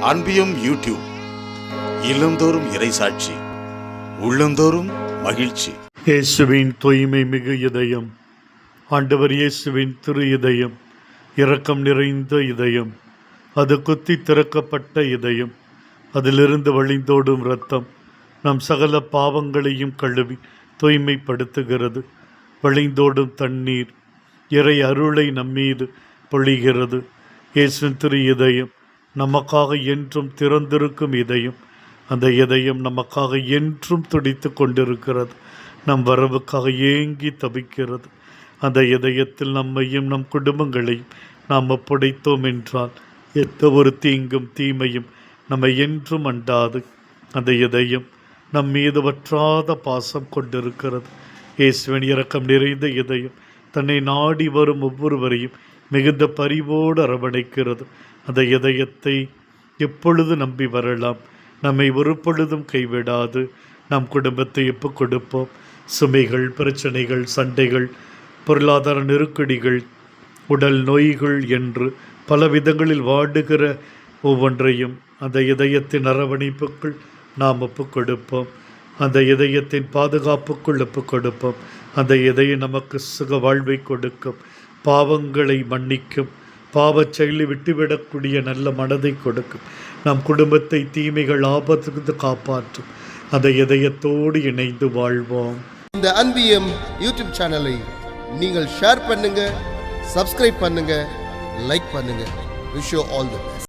அன்பியும் YouTube இல்லந்தோறும் இறைசாட்சி உள்ளந்தோறும் மகிழ்ச்சி. இயேசுவின் தூய்மை மிகு இதயம். ஆண்டவர் இயேசுவின் திரு இதயம். இரக்கம் நிறைந்த இதயம். அது குத்தி திறக்கப்பட்ட இதயம். அதிலிருந்து வழிந்தோடும் இரத்தம். நம் சகல பாவங்களையும் கழுவி தூய்மைப்படுத்துகிறது. வழிந்தோடும் தண்ணீர். இறை அருளை நம்மீது பொழிகிறது. இயேசுவின் திரு இதயம். நமக்காக என்றும் திறந்திருக்கும் இதயம். அந்த இதயம் நமக்காக என்றும் துடித்து கொண்டிருக்கிறது. நம் வரவுக்காக ஏங்கி தவிக்கிறது. அந்த இதயத்தில் நம்மையும் நம் குடும்பங்களையும் நாம் ஒப்படைத்தோம் என்றால் எந்த ஒரு தீங்கும் தீமையும் நம்மை என்றும் அண்டாது. அந்த இதயம் நம் மீது வற்றாத பாசம் கொண்டிருக்கிறது. இயேசுவின் இரக்கம் நிறைந்த இதயம் தன்னை நாடி வரும் ஒவ்வொருவரையும் மிகுந்த பரிவோடு அரவணைக்கிறது. அந்த இதயத்தை எப்பொழுது நம்பி வரலாம்? நம்மை ஒரு பொழுதும் கைவிடாது. நம் குடும்பத்தை எப்போ கொடுப்போம். சுமைகள் பிரச்சனைகள் சண்டைகள் பொருளாதார நெருக்கடிகள் உடல் நோய்கள் என்று பல விதங்களில் வாடுகிற ஒவ்வொன்றையும் அந்த இதயத்தின் அரவணைப்புக்குள் நாம் ஒப்புக் கொடுப்போம். அந்த இதயத்தின் பாதுகாப்புக்குள் ஒப்புக் கொடுப்போம். அந்த இதயம் நமக்கு சுக வாழ்வை கொடுக்கும். பாவங்களை மன்னிக்கும். பாவச் செயலை விட்டுவிடக்கூடிய நல்ல மனதை கொடுக்கும். நம் குடும்பத்தை தீமைகள் ஆபத்துக்கு காப்பாற்றும். அதை இதயத்தோடு இணைந்து வாழ்வோம். இந்த அன்பியம் யூடியூப் சேனலை நீங்கள் ஷேர் பண்ணுங்க சப்ஸ்கிரைப் பண்ணுங்க லைக் பண்ணுங்க. Wish all the